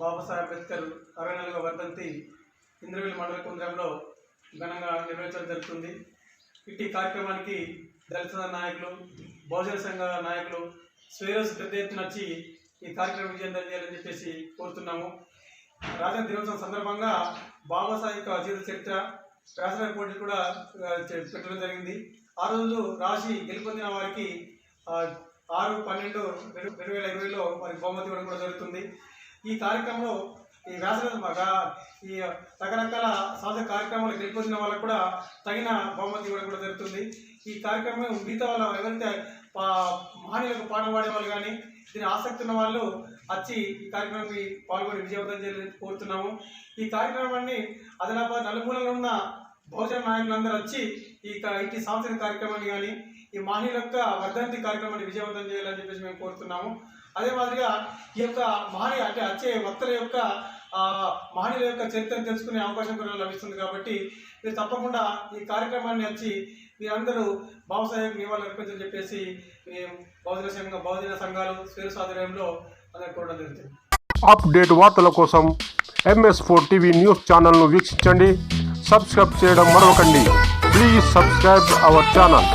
బాబాసాహెబ్ అంబేద్కర్ అరవై నాలుగవ వర్ధంతి ఇంద్రవెల్లి మండల కేంద్రంలో ఘనంగా నిర్వహించడం జరుగుతుంది. ఇట్టి కార్యక్రమానికి దళిత నాయకులు బహుజన సంఘ నాయకులు స్వేరస్ పెద్ద ఎత్తున వచ్చి ఈ కార్యక్రమం విజయం చేయాలని చెప్పేసి కోరుతున్నాము. రాజధాని దినోత్సవం సందర్భంగా బాబాసాహెబ్ యొక్క జీవిత చరిత్ర శాసన పోటీ కూడా పెట్టడం జరిగింది. ఆ రోజు రాసి గెలుపొందిన వారికి ఆరు పన్నెండు రెండు రెండు వేల ఇరవైలో వారికి బహుమతి ఇవ్వడం కూడా జరుగుతుంది. ఈ కార్యక్రమంలో ఈ వ్యాసరాయ ఈ రకరకాల సాధక కార్యక్రమాలు గెలుపొందిన వాళ్ళకు కూడా తగిన బహుమతి ఇవ్వడం కూడా జరుగుతుంది. ఈ కార్యక్రమం మిగతా వాళ్ళ ఎవరైతే పా- మహనీయులకు పాటలు పాడే వాళ్ళు కానీ దీని ఆసక్తి ఉన్న వాళ్ళు వచ్చి ఈ కార్యక్రమానికి పాల్గొని విజయవంతం చేయాలని కోరుతున్నాము. ఈ కార్యక్రమాన్ని ఆదిలాబాద్ నలుమూలలో ఉన్న బహుజన నాయకులందరూ వచ్చి ఈ ఇంటి సాంస్కృతిక కార్యక్రమాన్ని కానీ ఈ మహనీయుల యొక్క వర్ధంతి కార్యక్రమాన్ని విజయవంతం చేయాలని చెప్పేసి మేము కోరుతున్నాము. అదే మాదిరిగా ఈ యొక్క మహనీయ అంటే వచ్చే వక్తల యొక్క ఆ, మహనీయుల యొక్క చరిత్రను తెలుసుకునే అవకాశం కూడా లభిస్తుంది కాబట్టి మీరు తప్పకుండా ఈ కార్యక్రమాన్ని వచ్చి మీరందరూ బాబాసాహెబ్ నివాళులు అర్పించని చెప్పేసి మేము సంఘం సంఘ సంఘాలు స్వేరు సాధనంలో అందరూ కూడా జరుగుతుంది అప్డేట్ వార్తల కోసం ఎంఎస్ ఫోర్ టీవీ న్యూస్ ఛానల్ను వీక్షించండి సబ్స్క్రైబ్ చేయడం మరొకండి. Please subscribe our channel.